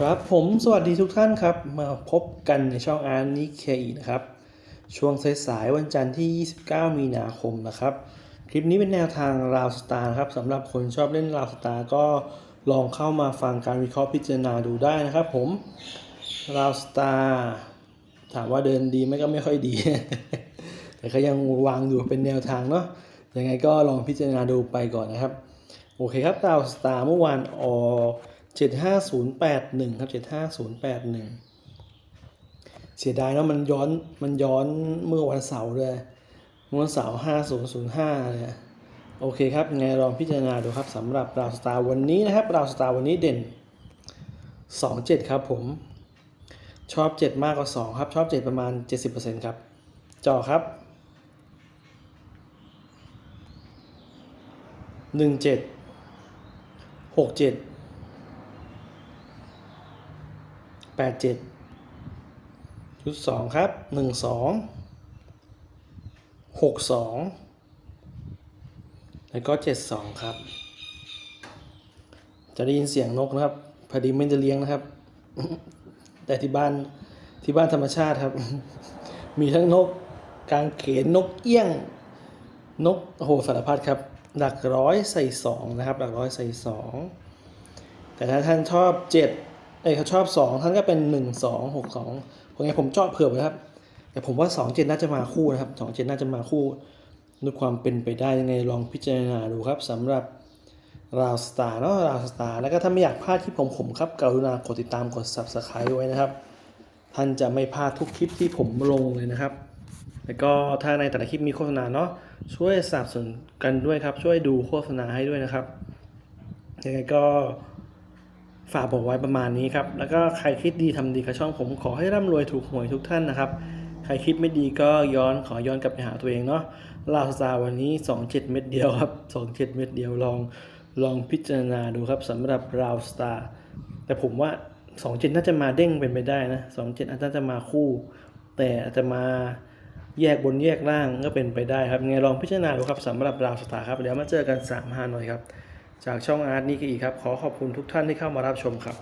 ครับผมสวัสดีทุกท่านครับ มาพบกันในช่องอาร์นิเคนะครับ ช่วงสายๆวันจันทร์ที่ 29 มีนาคมนะครับ คลิปนี้เป็นแนวทางราวสตาร์ครับสำหรับคนชอบเล่นราวสตาร์ก็ลองเข้ามาฟังการวิเคราะห์พิจารณาดูได้นะครับผมราวสตาร์ถามว่าเดินดีไหมก็ไม่ค่อยดี แต่ก็ยังวางอยู่เป็นแนวทางเนาะยังไงก็ลองพิจารณาดูไปก่อนนะครับ โอเคครับดาวสตาร์เมื่อวานอ 75081ครับ75081เสียดายเนาะมันย้อนมันย้อนเมื่อวันเสาร์เลยเมื่อวันเสาร์5005เนี่ยโอเคครับไงลองพิจารณาดูครับสำหรับดาวสตาร์วันนี้นะครับดาวสตาร์วันนี้เด่น27ครับผมชอบ7มากกว่า2ครับชอบ7ประมาณ70%ครับจอครับ17 67 แปดเจ็ดชุดสองครับหนึ่งสองหกสองแล้วก็เจ็ดสองครับ จะได้ยินเสียงนกนะครับพอดีไม่จะเลี้ยงนะครับ แต่ที่บ้านที่บ้านธรรมชาติครับ มีทั้งนกกางเขนนกเอี้ยง นกโอ้โหสารพัดครับ หลักร้อยใส่สองนะครับ หลักร้อยใส่สองแต่ถ้าท่านชอบเจ็ด เอ้เขาชอบสองท่านก็เป็นหนึ่งสองหกสองเพราะงั้ผมชอบเผื่อไว้ครับ แต่ผมว่าสองเจ็ดน่าจะมาคู่นะครับสองเจ็ดน่าจะมาคู่ด้วยความเป็นไปได้ยังไงลองพิจารณาดูครับสำหรับราวสตาร์เนาะราวสตาร์แล้วก็ถ้าไม่อยากพลาดคลิปของผมครับกรุณากดติดตามกด subscribe ไว้นะครับ ท่านจะไม่พลาดทุกคลิปที่ผมลงเลยนะครับ แล้วก็ถ้าในแต่ละคลิปมีโฆษณาเนาะช่วยสนับสนุนกันด้วยครับ ช่วยดูโฆษณาให้ด้วยนะครับยังไงก็ ฝากบอกไว้ประมาณนี้ครับ แล้วก็ใครคิดดีทำดีกับช่องผมขอให้ร่ำรวยถูกหวยทุกท่านนะครับ ใครคิดไม่ดีก็ย้อนขอย้อนกลับไปหาตัวเองเนาะลาวสตาร์วันนี้ 27 เม็ดเดียวครับ 27 เม็ดเดียวลองลองพิจารณาดูครับสำหรับราวสตาร์แต่ผมว่า 27 น่าจะมาเด้งเป็นไปได้นะ 27 อาจจะมาคู่ แต่อาจจะมาแยกบนแยกล่างก็เป็นไปได้ครับไงลองพิจารณาดูครับสำหรับราวสตาร์ครับเดี๋ยวมาเจอกัน3 5หน่อยครับ จากช่องอาร์ตนี่ก็อีกครับ ขอขอบคุณทุกท่านที่เข้ามารับชมครับ